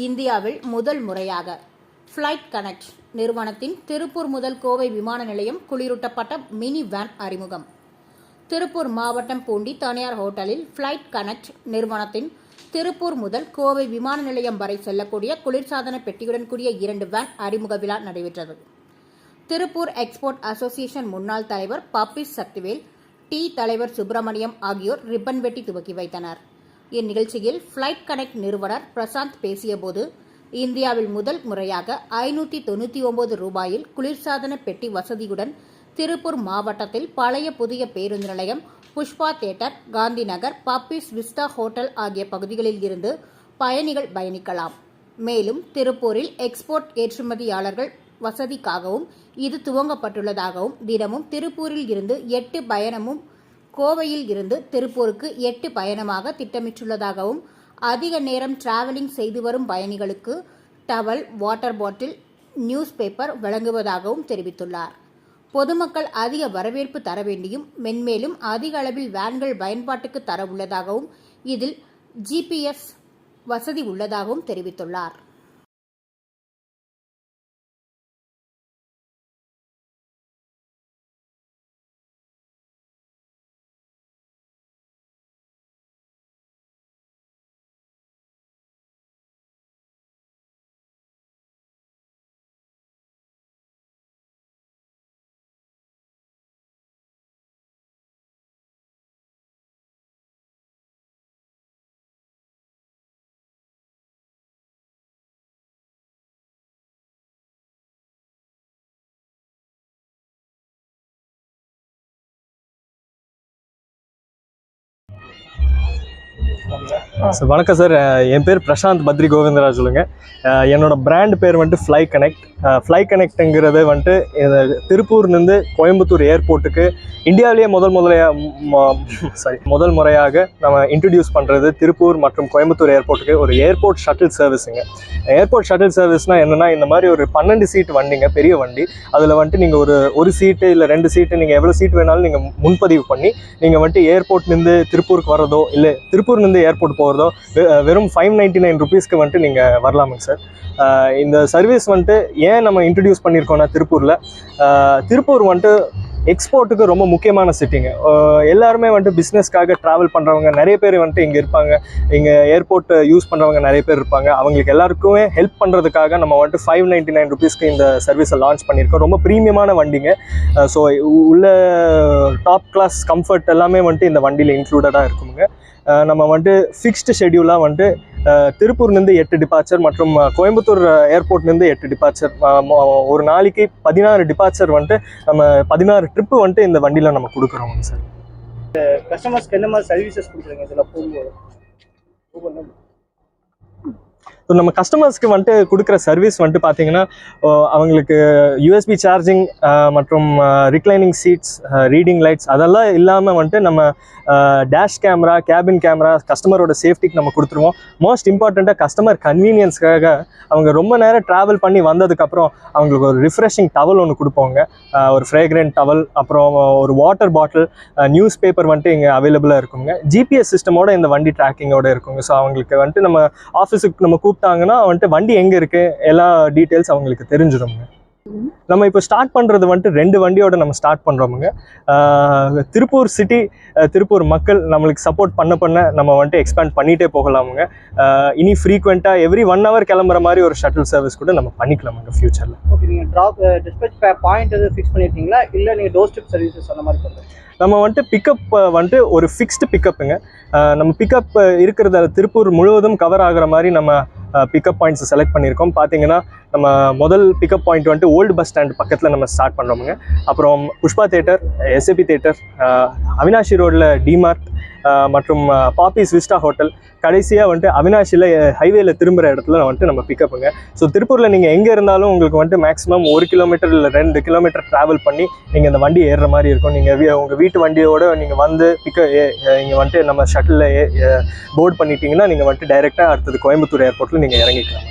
இந்தியாவில் முதல் முறையாக. ஃப்ளைட் கனெக்ட் நிறுவனத்தின் திருப்பூர் முதல் கோவை விமான நிலையம் குளிரூட்டப்பட்ட மினி வேன் அறிமுகம். திருப்பூர் மாவட்டம் பூண்டி தனியார் ஹோட்டலில் ஃப்ளைட் கனெக்ட் நிறுவனத்தின் திருப்பூர் முதல் கோவை விமான நிலையம் வரை செல்லக்கூடிய குளிர்சாதன பெட்டியுடன் கூடிய இரண்டு வேன் அறிமுக விழா நடைபெற்றது. திருப்பூர் எக்ஸ்போர்ட் அசோசியேஷன் முன்னாள் தலைவர் பப்பிஸ் சக்திவேல் டி தலைவர் சுப்பிரமணியம் ஆகியோர் ரிப்பன் வெட்டி துவக்கி வைத்தனர். இந்நிகழ்ச்சியில் ஃப்ளைட் கனெக்ட் நிறுவனர் பிரசாந்த் பேசியபோது இந்தியாவில் முதல் முறையாக ஐநூற்றி தொண்ணூற்றி ஒன்பது ரூபாயில் குளிர்சாதன பெட்டி வசதியுடன் திருப்பூர் மாவட்டத்தில் பழைய புதிய பேருந்து நிலையம் Pushpa theatre Gandhi Nagar Poppys Vista hotel ஆகிய பகுதிகளில் இருந்து பயணிகள் பயணிக்கலாம். மேலும் திருப்பூரில் எக்ஸ்போர்ட் ஏற்றுமதியாளர்கள் வசதிக்காகவும் இது துவங்கப்பட்டுள்ளதாகவும் தினமும் திருப்பூரில் இருந்து எட்டு பயணமும் கோவையில் இருந்து திருப்பூருக்கு எட்டு பயணமாக திட்டமிட்டுள்ளதாகவும் அதிக நேரம் டிராவலிங் செய்து வரும் பயணிகளுக்கு towel water bottle news paper வழங்குவதாகவும் தெரிவித்துள்ளார். பொதுமக்கள் அதிக வரவேற்பு தர வேண்டியும் மென்மேலும் அதிக அளவில் வேன்கள் பயன்பாட்டுக்கு தர உள்ளதாகவும் இதில் ஜிபிஎஸ் வசதி உள்ளதாகவும் தெரிவித்துள்ளார். சார் வணக்கம் சார். என் பேர் பிரசாந்த் பத்ரி கோவிந்தராஜ் சொல்லுங்க. என்னோட பிராண்ட் பேர் வந்துட்டு ஃப்ளை கனெக்ட் ஃப்ளை கனெக்ட்டுங்கிறது வந்துட்டு திருப்பூர்லேருந்து கோயம்புத்தூர் ஏர்போர்ட்டுக்கு இந்தியாவிலேயே முதல் முதலையாக சாரி முதல் முறையாக நம்ம இன்ட்ரடியூஸ் பண்ணுறது திருப்பூர் மற்றும் கோயம்புத்தூர் ஏர்போர்ட்டுக்கு ஒரு ஏர்போர்ட் ஷட்டில் சர்வீஸுங்க ஏர்போர்ட் ஷட்டில் சர்வீஸ்னால் என்னென்னா இந்த மாதிரி ஒரு பன்னெண்டு சீட் வண்டிங்க பெரிய வண்டி. அதில் வந்துட்டு நீங்கள் ஒரு ஒரு சீட்டு இல்லை ரெண்டு சீட்டு நீங்கள் எவ்வளோ சீட் வேணாலும் நீங்கள் முன்பதிவு பண்ணி நீங்கள் வந்துட்டு ஏர்போர்ட்லேருந்து திருப்பூருக்கு வர்றதோ இல்லை திருப்பூர்லேருந்து ஏர்போர்ட் போகிறதோ வெ- வெறும் ஃபைவ் நைன்ட்டி நைன் ருபீஸ்க்கு வந்துட்டு நீங்கள் வரலாமுங்க சார் இந்த சர்வீஸ் வந்துட்டு ஏன் நம்ம இன்ட்ரடியூஸ் பண்ணியிருக்கோம்னா திருப்பூரில்? திருப்பூர் வந்துட்டு எக்ஸ்போர்ட்டுக்கு ரொம்ப முக்கியமான சிட்டிங்க எல்லாருமே வந்துட்டு பிஸ்னஸ்க்காக ட்ராவல் பண்ணுறவங்க நிறைய பேர் வந்துட்டு இங்கே இருப்பாங்க. இங்கே ஏர்போர்ட் யூஸ் பண்ணுறவங்க நிறைய பேர் இருப்பாங்க. அவங்களுக்கு எல்லாருக்குமே ஹெல்ப் பண்ணுறதுக்காக நம்ம வந்துட்டு ஃபைவ் நைன்ட்டி நைன் ருபீஸ்க்கு இந்த சர்வீஸை லான்ச் பண்ணியிருக்கோம். ரொம்ப ப்ரீமியமான வண்டிங்க. ஸோ உள்ள டாப் கிளாஸ் கம்ஃபர்ட் எல்லாமே வந்துட்டு இந்த வண்டியில் இன்க்ளூடடாக இருக்குங்க நம்ம வந்துட்டு ஃபிக்ஸ்டு ஷெடியூலாக வந்துட்டு திருப்பூர்லேருந்து எட்டு டிபார்ச்சர் மற்றும் கோயம்புத்தூர் ஏர்போர்ட்லேருந்து எட்டு டிபார்ச்சர் ஒரு நாளைக்கு பதினாறு டிபார்ச்சர் வந்துட்டு நம்ம பதினாறு ட்ரிப்பு வந்துட்டு இந்த வண்டியில் நம்ம கொடுக்குறோங்க சார். கஸ்டமர்ஸ்க்கு என்ன மாதிரி சர்வீசஸ் கொடுக்குறீங்க? இதில் போகும்போது? ஸோ நம்ம கஸ்டமர்ஸ்க்கு வந்துட்டு கொடுக்குற சர்வீஸ் வந்துட்டு பார்த்தீங்கன்னா அவங்களுக்கு யூஎஸ்பி சார்ஜிங் மற்றும் ரிக்ளைனிங் சீட்ஸ் ரீடிங் லைட்ஸ் அதெல்லாம் இல்லாமல் வந்துட்டு நம்ம டேஷ் கேமரா கேபின் கேமரா கஸ்டமரோட சேஃப்டிக்கு நம்ம கொடுத்துருவோம். மோஸ்ட் இம்பார்ட்டண்ட்டாக கஸ்டமர் கன்வீனியன்ஸ்க்காக அவங்க ரொம்ப நேரம் ட்ராவல் பண்ணி வந்ததுக்கப்புறம் அவங்களுக்கு ஒரு ரிஃப்ரெஷிங் டவல் ஒன்று கொடுப்போங்க. ஒரு ஃப்ரேக்ரெண்ட் டவல் அப்புறம் ஒரு வாட்டர் பாட்டில் நியூஸ் பேப்பர் வந்துட்டு இங்கே அவைலபிளாக இருக்குங்க. ஜிபிஎஸ் சிஸ்டமோட இந்த வண்டி ட்ராக்கிங்கோட இருக்குங்க. ஸோ அவங்களுக்கு வந்துட்டு நம்ம ஆஃபீஸுக்கு நம்ம கூப்பிட்டாங்கன்னா வந்துட்டு வண்டி எங்கே இருக்குது எல்லா டீட்டெயில்ஸ் அவங்களுக்கு தெரிஞ்சிடுங்க நம்ம இப்போ ஸ்டார்ட் பண்ணுறது வந்துட்டு ரெண்டு வண்டியோட நம்ம ஸ்டார்ட் பண்ணுறோமுங்க திருப்பூர் சிட்டி திருப்பூர் மக்கள் நம்மளுக்கு சப்போர்ட் பண்ண பண்ண நம்ம வந்துட்டு எக்ஸ்பேண்ட் பண்ணிகிட்டே போகலாமுங்க. இனி ஃப்ரீக்வெண்ட்டாக எவ்ரி ஒன் ஹவர் கிளம்புற மாதிரி ஒரு ஷட்டில் சர்வீஸ் கூட நம்ம பண்ணிக்கலாமுங்க ஃப்யூச்சரில் ஓகே நீங்கள் ட்ராப் டிஸ்பேச் பாயிண்ட் எதுவும் ஃபிக்ஸ் பண்ணியிருக்கீங்களா இல்லை நீங்கள் டோர் ஸ்டெப் சர்வீசஸ் அந்த மாதிரி பண்ணுறீங்க நம்ம வந்துட்டு பிக்கப் வந்துட்டு ஒரு ஃபிக்ஸ்டு பிக்கப்புங்க நம்ம பிக்கப் இருக்கிறத திருப்பூர் முழுவதும் கவர் ஆகுற மாதிரி நம்ம பிக்கப் பாயிண்ட்ஸ் செலக்ட் பண்ணியிருக்கோம். பார்த்தீங்கன்னா நம்ம முதல் பிக்கப் பாயிண்ட் வந்துட்டு ஓல்டு பஸ் ஸ்டாண்ட் பக்கத்தில் நம்ம ஸ்டார்ட் பண்ணுறோமுங்க அப்புறம் Pushpa theatre SAP theatre Avinashi ரோடில் டிமார்ட் மற்றும் பாப்பிஸ் விஸ்டா ஹோட்டல் கடைசியாக வந்துட்டு அவினாஷியில் ஹைவேல திரும்புகிற இடத்துல வந்துட்டு நம்ம பிக்கப்புங்க ஸோ திருப்பூரில் நீங்கள் எங்கே இருந்தாலும் உங்களுக்கு வந்துட்டு மேக்ஸிமம் ஒரு கிலோமீட்டர் இல்லை ரெண்டு கிலோமீட்டர் ட்ராவல் பண்ணி நீங்கள் இந்த வண்டி ஏறுற மாதிரி இருக்கும். நீங்கள் உங்கள் வீட்டு வண்டியோட நீங்கள் வந்து பிக்க நீங்கள் வந்துட்டு நம்ம ஷட்டிலில் போர்ட் பண்ணிட்டீங்கன்னா நீங்கள் வந்துட்டு டைரெக்டாக அடுத்தது கோயம்புத்தூர் ஏர்போர்ட்டில் நீங்கள் இறங்கிக்கலாம்.